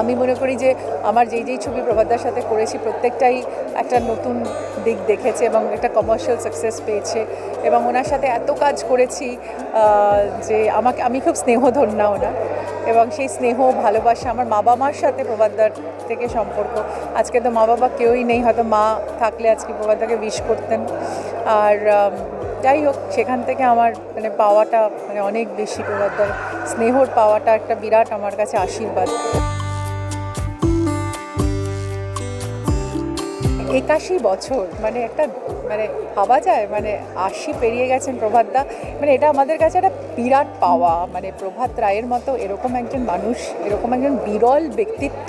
আমি মনে করি যে আমার যেই যেই ছবি প্রভাতদার সাথে করেছি, প্রত্যেকটাই একটা নতুন দিক দেখেছে এবং একটা কমার্শিয়াল সাকসেস পেয়েছে এবং ওনার সাথে এত কাজ করেছি যে আমাকে, আমি খুব স্নেহ স্নেহধন্যা ওনার এবং সেই স্নেহ, ভালোবাসা আমার মা বাবার সাথে প্রভাতদার থেকে সম্পর্ক। আজকে তো মা বাবা কেউই নেই, হয়তো মা থাকলে আজকে প্রভাতদাকে উইশ করতেন। আর যাই হোক, সেখান থেকে আমার মানে পাওয়াটা মানে অনেক বেশি প্রভাতদার স্নেহর পাওয়াটা একটা বিরাট আমার কাছে আশীর্বাদ। একাশি বছর মানে একটা মানে ভাবা যায় মানে আশি পেরিয়ে গেছেন প্রভাতদা। মানে এটা আমাদের কাছে একটা বিরাট পাওয়া মানে প্রভাত রায়ের মতো এরকম একজন মানুষ, এরকম একজন বিরল ব্যক্তিত্ব,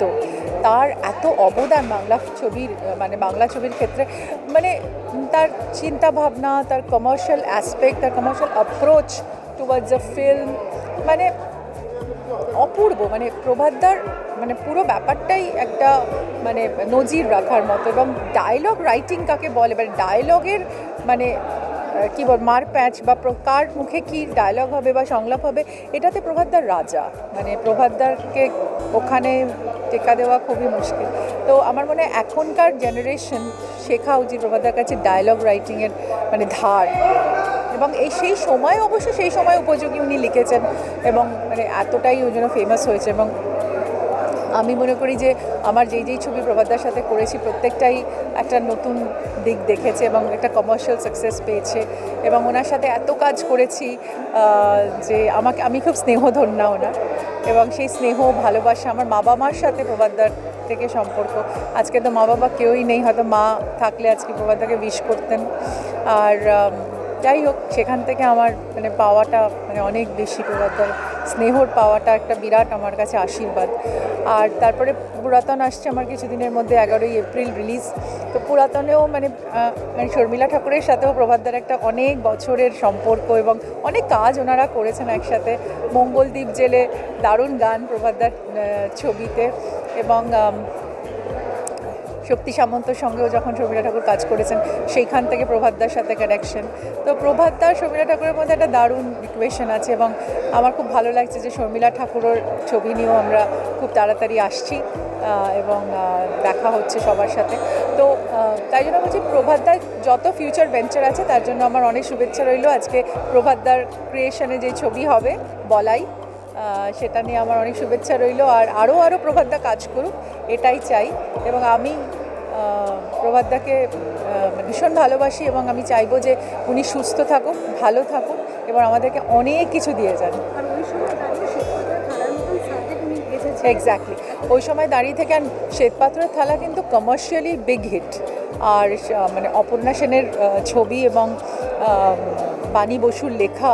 তার এত অবদান বাংলা ছবির মানে বাংলা ছবির ক্ষেত্রে মানে তার চিন্তা ভাবনা তার কমার্শিয়াল অ্যাসপেক্ট তার commercial approach towards a film মানে অপূর্ব মানে প্রভাতদার মানে পুরো ব্যাপারটাই একটা মানে নজির রাখার মতো এবং ডায়লগ রাইটিং কাকে বলে মানে ডায়লগের মানে কি বল মার প্যাচ বা কার মুখে কি ডায়লগ হবে বা সংলাপ হবে, এটাতে প্রভাতদার রাজা মানে প্রভাতদারকে ওখানে টেকা দেওয়া খুবই মুশকিল। তো আমার মনে হয় এখনকার জেনারেশন শেখা উচিত প্রভাতদার কাছে ডায়লগ রাইটিংয়ের মানে ধার। এবং এই সেই সময় অবশ্য সেই সময় উপযোগী উনি লিখেছেন এবং মানে এতটাই ওই জন্য ফেমাস হয়েছে এবং আমি মনে করি যে আমার যেই যেই ছবি প্রভাতদার সাথে করেছি প্রত্যেকটাই একটা নতুন দিক দেখেছে এবং একটা কমার্শিয়াল সাকসেস পেয়েছে এবং ওনার সাথে এত কাজ করেছি যে আমাকে, আমি খুব স্নেহ স্নেহধন্যা ওনার এবং সেই স্নেহ, ভালোবাসা আমার মা বাবার সাথে প্রভাতদার থেকে সম্পর্ক। আজকে তো মা বাবা কেউই নেই, হয়তো মা থাকলে আজকে প্রভাতদাকে উইশ করতেন। আর যাই হোক, সেখান থেকে আমার মানে পাওয়াটা মানে অনেক বেশি প্রভাতদার স্নেহর পাওয়াটা একটা বিরাট আমার কাছে আশীর্বাদ। আর তারপরে পুরাতন আসছে আমার কিছুদিনের মধ্যে এগারোই এপ্রিল রিলিজ তো পুরাতনেও মানে মানে শর্মিলা ঠাকুরের সাথেও প্রভাতদার একটা অনেক বছরের সম্পর্ক এবং অনেক কাজ ওনারা করেছেন একসাথে। মঙ্গলদ্বীপ জেলে দারুণ গান প্রভাতদার ছবিতে এবং শক্তি সামন্তর সঙ্গেও যখন শর্মিলা ঠাকুর কাজ করেছেন, সেইখান থেকে প্রভাতদার সাথে কানেকশন তো প্রভাতদার শর্মিলা ঠাকুরের মধ্যে একটা দারুণ ইকুয়েশন আছে এবং আমার খুব ভালো লাগছে যে শর্মিলা ঠাকুরের ছবি নিয়েও আমরা খুব তাড়াতাড়ি আসছি এবং দেখা হচ্ছে সবার সাথে। তো তাই জন্য বলছি প্রভাতদার যত ফিউচার ভেঞ্চার আছে, তার জন্য আমার অনেক শুভেচ্ছা রইল। আজকে প্রভাতদার ক্রিয়েশনে যে ছবি হবে, বলাই। সেটা নিয়ে আমার অনেক শুভেচ্ছা রইল আর আরও আরও প্রভাতদা কাজ করুক এটাই চাই। এবং আমি প্রভাতদাকে ভীষণ ভালোবাসি এবং আমি চাইব যে উনি সুস্থ থাকুক ভালো থাকুক এবং আমাদেরকে অনেক কিছু দিয়ে যান। এক্স্যাক্টলি ওই সময় দাঁড়িয়ে থেকে আর শ্বেতপাত্রের থালা কিন্তু কমার্শিয়ালি বিগ হিট আর মানে অপর্ণা সেনের ছবি এবং বাণী বসুর লেখা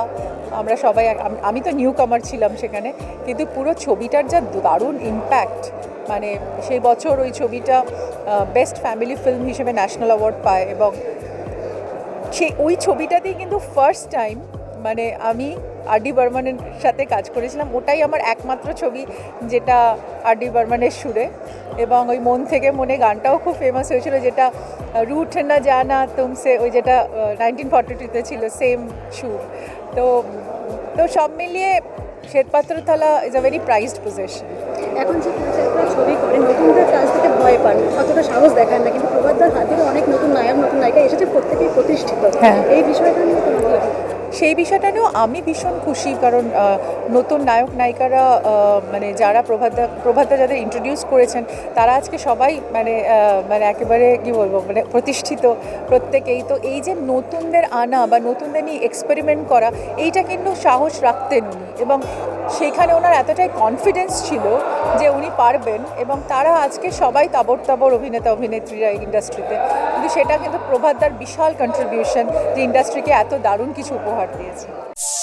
আমরা সবাই আম- তো নিউ কামার ছিলাম সেখানে, কিন্তু পুরো ছবিটার যা দারুণ ইম্প্যাক্ট মানে সেই বছর ওই ছবিটা বেস্ট ফ্যামিলি ফিল্ম হিসেবে ন্যাশনাল অ্যাওয়ার্ড পায় এবং সেই ওই ছবিটাতেই কিন্তু ফার্স্ট টাইম মানে আমি আর ডি বর্মনের সাথে কাজ করেছিলাম। ওটাই আমার একমাত্র ছবি যেটা আর ডি বর্মনের সুরে। এবং ওই মন থেকে মনে গানটাও খুব ফেমাস হয়েছিল যেটা রুট না জানা তুমসে ওই যেটা নাইনটিন ফর্টি টুতে ছিল সেম সুর। তো তো সব মিলিয়ে শ্বেতপাত্র থালা is a very prized position এখন যে ছবি করে নতুনদের কাজ থেকে ভয় পান অতটা সাহস দেখান না কিন্তু প্রভাতদার হাত অনেক নতুন নায়ক নতুন নায়িকা এসেছে প্রত্যেকেই প্রতিষ্ঠিত। হ্যাঁ। এই বিষয়টা নিয়ে তোমার? সেই বিষয়টা নিয়েও আমি ভীষণ খুশি, কারণ নতুন নায়ক নায়িকারা মানে যারা প্রভাতা প্রভাতা যাদের ইন্ট্রোডিউস করেছেন, তারা আজকে সবাই মানে মানে একেবারে কী বলব মানে প্রতিষ্ঠিত প্রত্যেকেই। তো এই যে নতুনদের আনা বা নতুনদের নিয়ে এক্সপেরিমেন্ট করা, এইটা কিন্তু সাহস রাখতেন উনি। এবং সেখানে ওনার এতটাই কনফিডেন্স ছিল যে উনি পারবেন, এবং তারা আজকে সবাই তাবর তাবর অভিনেতা, অভিনেত্রীরা এই ইন্ডাস্ট্রিতে কিন্তু সেটা কিন্তু প্রভাতদার বিশাল কন্ট্রিবিউশন যে ইন্ডাস্ট্রিকে এত দারুণ কিছু উপহার guardeça.